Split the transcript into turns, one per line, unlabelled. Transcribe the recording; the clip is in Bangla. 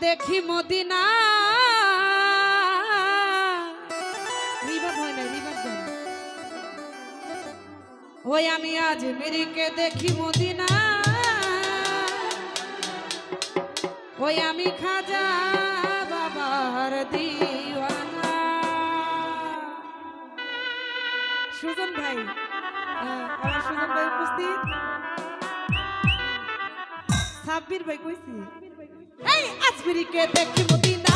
দেখি মদিনা। ওই আমি আজ মেরিকে দেখি মদিনা। ওই আমি খাজা বাবার দিওয়ানা। সুজন ভাই আমার সুজন ভাই উপস্থিত? সাব্বির ভাই কইছি? আজমিরিকে দেখি মদিনা